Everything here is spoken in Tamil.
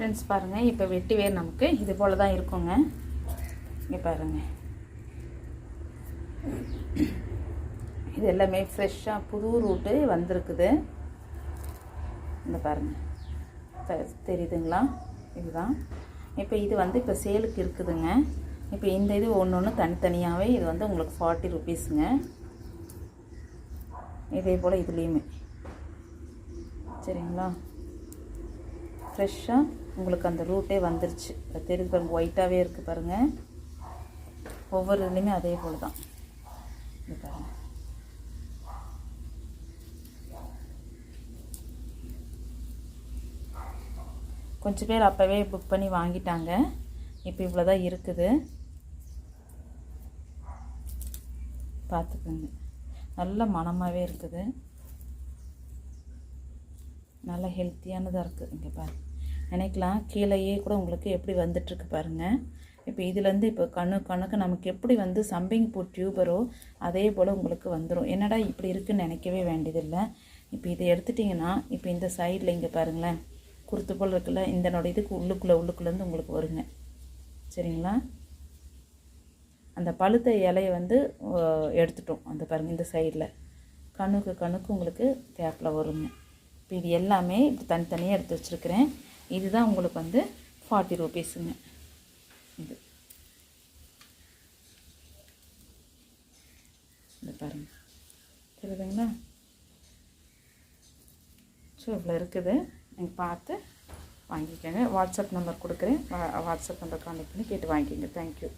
ஃப்ரெண்ட்ஸ் பாருங்கள் இப்போ வெட்டி வேர் நமக்கு இது போல் தான் இருக்குங்க. இங்கே பாருங்கள் இது எல்லாமே ஃப்ரெஷ்ஷாக புது ரூட்டு வந்திருக்குது. இந்த பாருங்கள் தெரியுதுங்களா? இதுதான். இப்போ இது வந்து இப்போ சேலுக்கு இருக்குதுங்க. இப்போ இந்த இது ஒன்று ஒன்று தனித்தனியாகவே இது வந்து உங்களுக்கு ஃபார்ட்டி ருபீஸுங்க இதே போல் இதுலேயுமே. சரிங்களா? ஃப்ரெஷ்ஷாக உங்களுக்கு அந்த ரூட்டே வந்துருச்சு. அது தெரியுது பாருங்கள் ஒயிட்டாகவே இருக்குது பாருங்கள் ஒவ்வொரு இதுலேயுமே அதே போல் தான். இது பாருங்கள் கொஞ்சம் பேர் அப்போவே புக் பண்ணி வாங்கிட்டாங்க. இப்போ இவ்வளோ தான் இருக்குது. பார்த்துக்கோங்க. நல்ல மனமாகவே இருக்குது. நல்ல ஹெல்த்தியானதாக இருக்குது இங்கே பாருங்கள் நினைக்கலாம். கீழேயே கூட உங்களுக்கு எப்படி வந்துட்டுருக்கு பாருங்கள் இப்போ இதுலேருந்து இப்போ கணு கணக்கு நமக்கு எப்படி வந்து சம்பிங் பூ டியூபரோ அதே போல் உங்களுக்கு வந்துடும் என்னடா இப்படி இருக்குன்னு நினைக்கவே வேண்டியதில்லை. இப்போ இதை எடுத்துட்டிங்கன்னா இப்போ இந்த சைடில் இங்கே பாருங்களேன். குருத்து போல் இருக்குல்ல இந்த இதுக்கு உள்ளுக்குள்ளே உள்ளுக்குள்ளேருந்து உங்களுக்கு வருங்க. சரிங்களா? அந்த பழுத்த இலையை வந்து எடுத்துட்டோம். அந்த பாருங்கள் இந்த சைடில் கணுக்கு கணுக்கு உங்களுக்கு கேப்பில் வருங்க. இப்போ இது எல்லாமே இப்போ தனித்தனியாக எடுத்து வச்சுருக்கிறேன். இதுதான் உங்களுக்கு வந்து ஃபார்ட்டி ருபீஸுங்க இது. பாருங்கள் தெரியுதுங்களா? ஸோ இவ்வளோ இருக்குது. நீங்கள் பார்த்து வாங்கிக்கோங்க. வாட்ஸ்அப் நம்பர் கொடுக்குறேன். வா- வாட்ஸ்அப் நம்பர் கான்டெக்ட் பண்ணி கேட்டு வாங்கிக்கோங்க. தேங்க்யூ